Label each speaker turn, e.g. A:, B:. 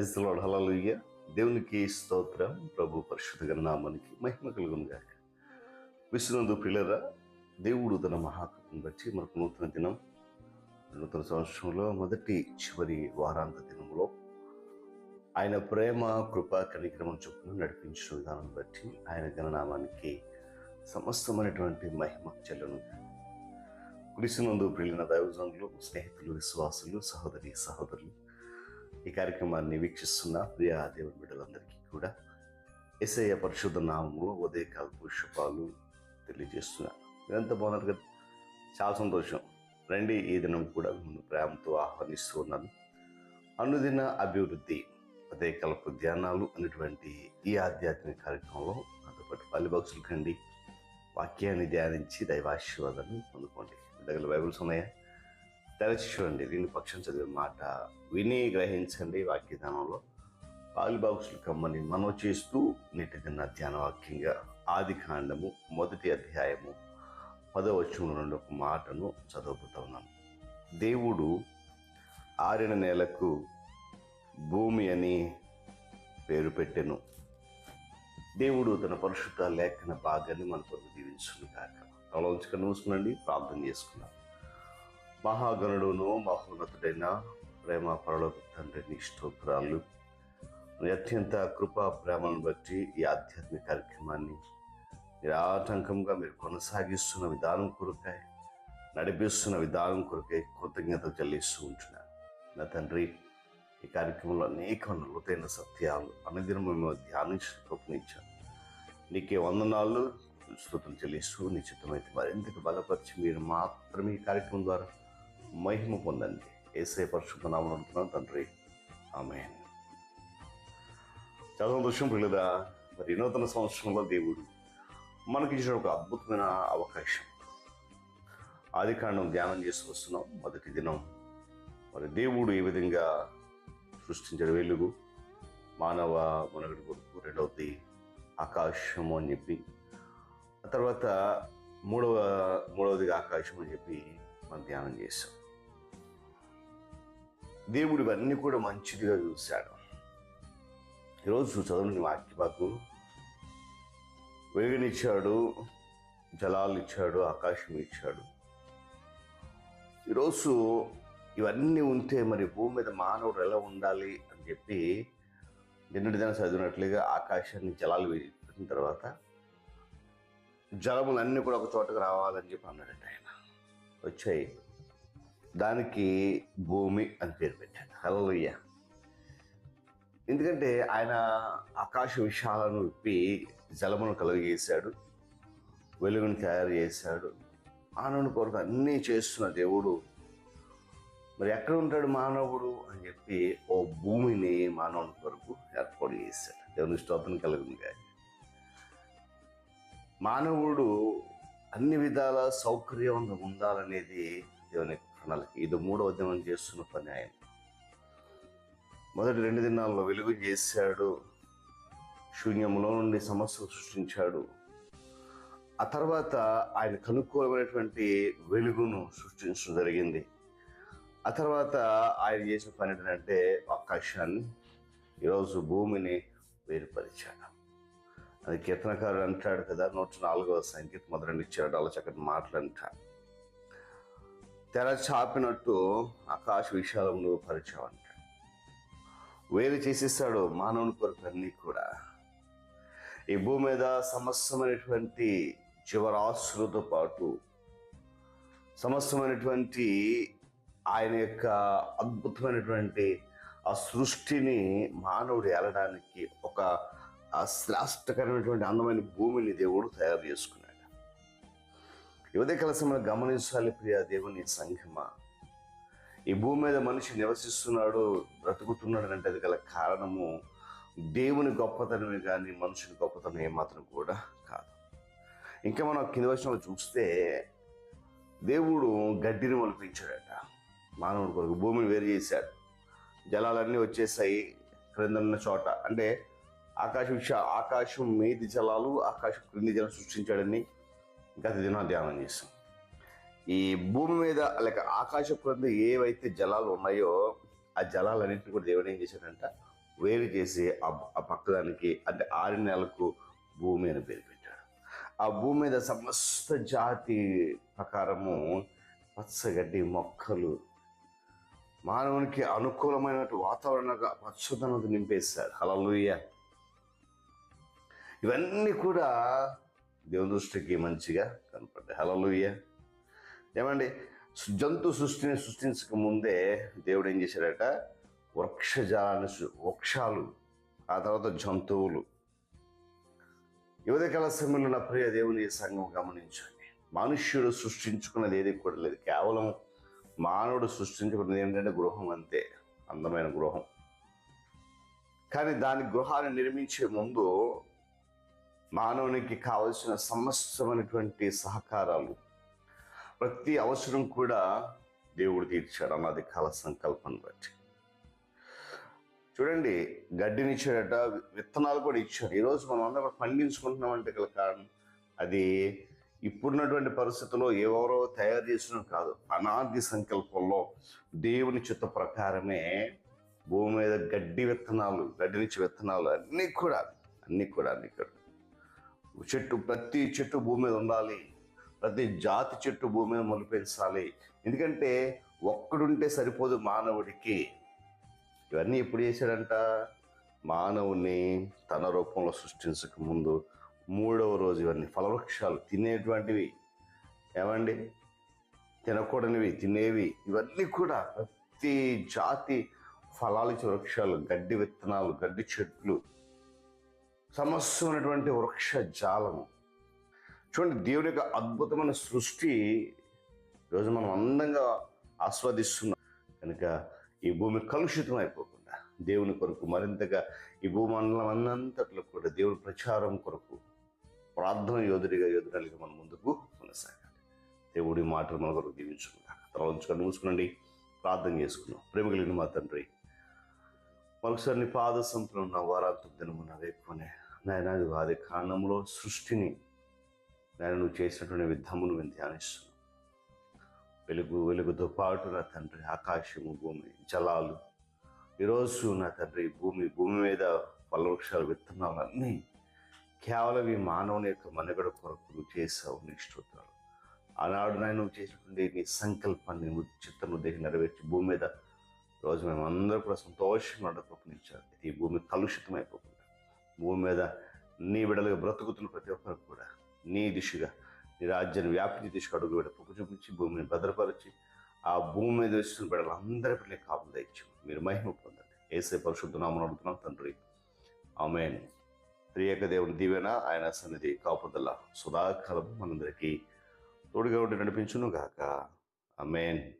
A: క్రైస్తవుడు హలలుయ్య దేవునికి స్తోత్రం. ప్రభు పరిశుద్ధ నామానికి మహిమ కలుగునుగాక విశ్వనందు పిల్లరా దేవుడు తన మహాకృపను బట్టి మనకు నూతన దినం నూతన సంవత్సరంలో మొదటి చివరి వారాంత దినంలో ఆయన ప్రేమ కృప కనిక్రమం చొప్పున నడిపించిన విధానం బట్టి ఆయన గణనామానికి సమస్తమైనటువంటి మహిమ చెల్లను కురిసినందు ప్రియులైన దైవజనులు స్నేహితులు విశ్వాసులు సహోదరి సహోదరులు ఈ కార్యక్రమాన్ని వీక్షిస్తున్న ప్రియ దేవుని బిడ్డలందరికీ కూడా ఎస్ఐ పరిశుద్ధ నామంలో ఉదయకాల శుభాలు తెలియజేస్తున్నాను మీరంతా బాగున్నారు కదా? చాలా సంతోషం. రండి ఈ దినం కూడా మిమ్మల్ని ప్రేమతో ఆహ్వానిస్తూ ఉన్నాను. అనుదిన అభివృద్ధి ఉదయకాలపు ధ్యానాలు అనేటువంటి ఈ ఆధ్యాత్మిక కార్యక్రమంలో నాతో పాటు పల్లిబాక్సులు కండి. వాక్యాన్ని ధ్యానించి దైవాశీర్వాదాన్ని పొందుకోండి. దగ్గర బైబిల్స్ ఉన్నాయా? తెరచి చూడండి దీని పక్షం చదివే మాట విని గ్రహించండి వాక్యదానంలో పాలిబాక్సులు కమ్మని మనవ చేస్తూ నేటి దిన ధ్యాన వాక్యంగా ఆది కాండము మొదటి అధ్యాయము పదవచనం నుండి ఒక మాటను చదువుతూ ఉన్నాను. దేవుడు ఆరిన నేలకు భూమి అని పేరు పెట్టెను. దేవుడు తన పరిశుద్ధ లేఖన భాగాన్ని మన కొరకు దీవించును కాక తలవంచుక మూసుకునండి ప్రార్థన చేసుకున్నాం మహాగణుడును మహోన్నతుడైన ప్రేమ పరలోక తండ్రిని స్తోత్రాలు. అత్యంత కృపా ప్రేమను బట్టి ఈ ఆధ్యాత్మిక కార్యక్రమాన్ని మీరు ఆటంకంగా మీరు కొనసాగిస్తున్న విధానం కొరకై నడిపిస్తున్న విధానం కొరకై కృతజ్ఞత చెల్లిస్తూ ఉంటున్నాను. నా తండ్రి ఈ కార్యక్రమంలో అనేక లోతైన సత్యాలు అనుదినం మేము ధ్యానించి కృపనిచ్చాను నీకే వందనాలు శ్రుతులు చెల్లిస్తూ నిశ్చితమైతే మరింతకు బలపరిచి మీరు మాత్రమే ఈ కార్యక్రమం ద్వారా మహిమ పొందండి. ఏసే పరిశుద్ధ నామం అంటున్నాను తండ్రి. ఆమె చాలా సంతోషం పిల్లదా మరి నూతన సంవత్సరంలో దేవుడు మనకి ఇచ్చిన ఒక అద్భుతమైన అవకాశం. ఆది కాండం ధ్యానం చేసి వస్తున్నాం మొదటి దినం. మరి దేవుడు ఏ విధంగా సృష్టించడం వెలుగు? మానవ మనగడి కొడుకు రెండవది ఆకాశము అని చెప్పి. ఆ తర్వాత మూడవ మూడవదిగా ఆకాశం అని చెప్పి మనం ధ్యానం చేసాం దేవుడు ఇవన్నీ కూడా మంచిదిగా చూశాడు. ఈరోజు చదవని వాక్యపాకు వెలుగునిచ్చాడు జలాలు ఇచ్చాడు ఆకాశం ఇచ్చాడు. ఈరోజు ఇవన్నీ ఉంటే మరి భూమి మీద మానవుడు ఎలా ఉండాలి అని చెప్పి నిన్నటి దిన చదివినట్లుగా ఆకాశాన్ని జలాలు వేసిన తర్వాత జలములన్నీ కూడా ఒక చోటకు రావాలని చెప్పి అన్నాడంట ఆయన. వచ్చాయి. దానికి భూమి అని పేరు పెట్టాడు. హల్లయ్య ఎందుకంటే ఆయన ఆకాశ విషయాలను విప్పి జలమును కలుగజేశాడు వెలుగును తయారు చేశాడు. మానవుని కొరకు అన్నీ చేస్తున్న దేవుడు. మరి ఎక్కడ ఉంటాడు మానవుడు అని చెప్పి ఓ భూమిని మానవుని కొరకు ఏర్పాటు చేశాడు. దేవుని స్తోత్రం కలుగుతుంది కానీ మానవుడు అన్ని విధాల సౌకర్యవంతంగా ఉండాలనేది దేవుని ప్రణాళిక. ఇది మూడవ దినం చేస్తున్న పని ఆయన. మొదటి రెండు దినాల్లో వెలుగు చేశాడు. శూన్యంలో నుండి సమస్యలు సృష్టించాడు. ఆ తర్వాత ఆయన కనుక్కోవలమైనటువంటి వెలుగును సృష్టించడం జరిగింది. ఆ తర్వాత ఆయన చేసిన పని ఏంటంటే ఆకాశాన్ని ఈరోజు భూమిని వేరుపరిచాడు. అది కీర్తనకారుడు అంటాడు కదా నూట నాలుగవ సంగీత మొదలని ఇచ్చాడు అలా చక్కటి మాటలు అంటాడు. తెర చాపినట్టు ఆకాశ విశాలంలో పరిచయం అంటాడు వేరు చేసేస్తాడు మానవుని కొరకు అన్నీ కూడా. ఈ భూమి మీద సమస్తమైనటువంటి జీవరాశులతో పాటు సమస్తమైనటువంటి ఆయన యొక్క అద్భుతమైనటువంటి ఆ సృష్టిని మానవుడు ఏలడానికి ఒక శ్రేష్టకరమైనటువంటి అందమైన భూమిని దేవుడు తయారు చేసుకున్నాడు. యువత కలసమైన గమనించాలి ప్రియ దేవుని సంఘమా. ఈ భూమి మీద మనిషి నివసిస్తున్నాడు బ్రతుకుతున్నాడు అంటే అది గల కారణము దేవుని గొప్పతనమే కానీ మనుషుని గొప్పతనం ఏమాత్రం కూడా కాదు. ఇంకా మనం కింద వచ్చిన చూస్తే దేవుడు గడ్డిని మొలిపించాడట మానవుడి కొరకు భూమిని వేరు చేశాడు. జలాలన్నీ వచ్చేసాయి క్రింద ఉన్న చోట. అంటే ఆకాశం విష ఆకాశం మీది జలాలు ఆకాశం క్రింది జలం సృష్టించాడని గత దినం ధ్యానం చేస్తాం. ఈ భూమి మీద లేక ఆకాశ క్రింద ఏవైతే జలాలు ఉన్నాయో ఆ జలాలన్నింటినీ కూడా దేవుడు ఏం చేశాడంట? వేరు చేసి ఆ పక్కదానికి అంటే ఆరు నెలలకు భూమి అని పేరు పెట్టాడు. ఆ భూమి మీద సమస్త జాతి ప్రకారము పచ్చగడ్డి మొక్కలు మానవునికి అనుకూలమైన వాతావరణ పచ్చదనం నింపేశారు హలలుయ్య ఇవన్నీ కూడా దేవుని దృష్టికి మంచిగా కనపడ్డాయి. హలలుయ్య ఏమండి? జంతు సృష్టిని సృష్టించక ముందే దేవుడు ఏం చేశాడట? వృక్షజాలని వృక్షాలు ఆ తర్వాత జంతువులు. యువతకాల సమయంలో నా ప్రియ దేవుని సంఘం గమనించండి. మనుష్యుడు సృష్టించుకున్నది ఏది కూడా లేదు. కేవలం మానవుడు సృష్టించుకున్నది ఏంటంటే గృహం అంతే. అందమైన గృహం. కానీ దాని గృహాన్ని నిర్మించే ముందు మానవునికి కావలసిన సమస్తమైనటువంటి సహకారాలు. ప్రతి అవసరం కూడా దేవుడు తీర్చాడు అన్నది కాల సంకల్పం బట్టి. చూడండి గడ్డినిచ్చాడట విత్తనాలు కూడా ఇచ్చాడు. ఈరోజు మనం అందరం పండించుకుంటున్నామంటే గల కారణం అది ఇప్పుడున్నటువంటి పరిస్థితుల్లో ఎవరో తయారు చేసిన కాదు. అనాది సంకల్పంలో దేవుని చిత్త ప్రకారమే భూమి మీద గడ్డి విత్తనాలు గడ్డినిచ్చే విత్తనాలు అన్నీ కూడా అన్నీ కూడా అన్నీ కూడా చెట్టు ప్రతి చెట్టు భూమి మీద ఉండాలి. ప్రతి జాతి చెట్టు భూమి మీద మొలిపించాలి ఎందుకంటే ఒక్కడుంటే సరిపోదు మానవుడికి. ఇవన్నీ ఎప్పుడు చేశాడంట? మానవుని తన రూపంలో సృష్టించక ముందు మూడవ రోజు ఇవన్నీ ఫలవృక్షాలు తినేటువంటివి. ఏమండి? తినకూడనివి తినేవి. ఇవన్నీ కూడా ప్రతి జాతి ఫలాలు వృక్షాలు గడ్డి విత్తనాలు గడ్డి చెట్లు. సమస్తమైనటువంటి వృక్ష జాలము. చూడండి దేవుని యొక్క అద్భుతమైన సృష్టి ఈరోజు మనం అందంగా ఆస్వాదిస్తున్నాం. కనుక ఈ భూమి కలుషితం అయిపోకుండా దేవుని కొరకు మరింతగా ఈ భూమండలం అన్నంతట్లో కూడా దేవుని ప్రచారం కొరకు ప్రార్థన యోధుడిగా యోధురాలిగా మనం ముందుకు కొనసాగాలి. దేవుడి మాటలు మన కొరకు దీవించుకుంటా తర్వాత మూసుకునండి. ప్రార్థన చేసుకున్నాం ప్రేమ కలిగిన మా తండ్రి మరొకసారి పాద సంపూర్ణ ఉన్న వారాంత దినమున రేపునే నాయన అది ఆది కారణంలో సృష్టిని. నేను నువ్వు చేసినటువంటి విధమును మేము ధ్యానిస్తున్నాం. వెలుగు వెలుగుతో పాటు నా తండ్రి ఆకాశము భూమి జలాలు. ఈరోజు నా తండ్రి భూమి భూమి మీద ఫలవృక్షాలు విత్తనాలన్నీ కేవలం ఈ మానవుని యొక్క మనుగడ కొరకు నువ్వు చేసావు నీ ఆనాడు నాయన నువ్వు చేసినటువంటి నీ సంకల్పాన్ని నువ్వు చిత్తను దేహి నెరవేర్చి భూమి మీద రోజు మేము కూడా సంతోషంగా ఉండకపోనిచ్చారు ఈ భూమి కలుషితం అయిపోకుండా భూమి మీద నీ విడలుగా బ్రతుకుతున్న ప్రతి ఒక్కరికి కూడా నీ దిశగా నీ రాజ్యాన్ని వ్యాపించి దిశగా అడుగు విడ చూపించి భూమిని భద్రపరిచి ఆ భూమి మీద వచ్చిన బిడ్డలు అందరి బిడ్డలే కాపులు దయచ్చు మీరు మహిమ పొందండి. ఏసే పరిశుద్ధ నామం అడుగుతున్నాం తండ్రి. ఆమెన్. త్రియక దేవుని దీవెన ఆయన సన్నిధి కాపుదల సుధాకాలం మనందరికీ తోడుగా ఉండి నడిపించును గాక. ఆమెన్.